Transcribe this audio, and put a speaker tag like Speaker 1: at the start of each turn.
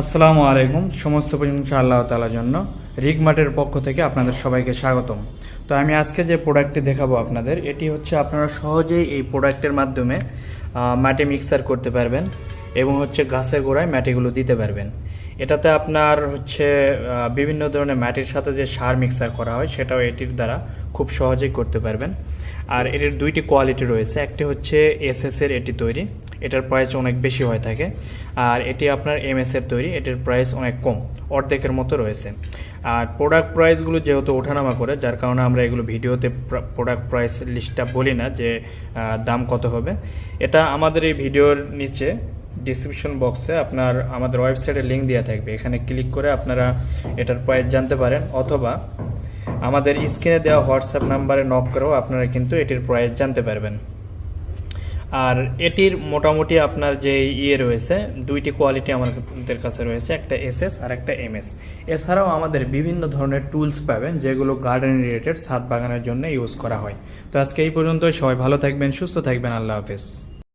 Speaker 1: আসসালামু আলাইকুম। সমস্ত প্রশংসা আল্লাহ তালার জন্য রিগ মার্টের পক্ষ থেকে আপনাদের সবাইকে স্বাগতম। তো আমি আজকে যে প্রোডাক্টটি দেখাবো আপনাদের, এটি হচ্ছে আপনারা সহজেই এই প্রোডাক্টের মাধ্যমে মাটি মিক্সার করতে পারবেন এবং হচ্ছে গাছের গোড়ায় মাটিগুলো দিতে পারবেন। এটাতে আপনার হচ্ছে বিভিন্ন ধরনের মাটির সাথে যে সার মিক্সার করা হয়, সেটাও এটির দ্বারা খুব সহজেই করতে পারবেন। আর এটির দুইটি কোয়ালিটি রয়েছে, একটি হচ্ছে এসএস এর এটি তৈরি এটার প্রাইস অনেক বেশি হয়ে থাকে। আর এটি আপনার এমএস এর তৈরি, এটির প্রাইস অনেক কম, অর্ধেকের মতো রয়েছে। আর প্রোডাক্ট প্রাইসগুলো যেহেতু ওঠানামা করে, যার কারণে আমরা এগুলো ভিডিওতে প্রোডাক্ট প্রাইস লিস্টটা বলি না যে দাম কত হবে। এটা আমাদের এই ভিডিওর নিচে ডিসক্রিপশন বক্সে আপনার আমাদের ওয়েবসাইটের লিঙ্ক দেওয়া থাকবে। এখানে ক্লিক করে আপনারা এটার প্রাইস জানতে পারেন, অথবা আমাদের স্ক্রিনে দেওয়া হোয়াটসঅ্যাপ নাম্বারে নক করেও আপনারা কিন্তু এটির প্রাইস জানতে পারবেন। আর এটির মোটামুটি আপনার যে ইয়ে রয়েছে, দুইটি কোয়ালিটি আমাদের কাছে রয়েছে, একটা এসএস আর একটা এমএস এছাড়াও আমাদের বিভিন্ন ধরনের টুলস পাবেন যেগুলো গার্ডেন রিলেটেড ছাদ বাগানের জন্য ইউজ করা হয়। তো আজকে এই পর্যন্ত সবাই ভালো থাকবেন, সুস্থ থাকবেন, আল্লাহ হাফেজ।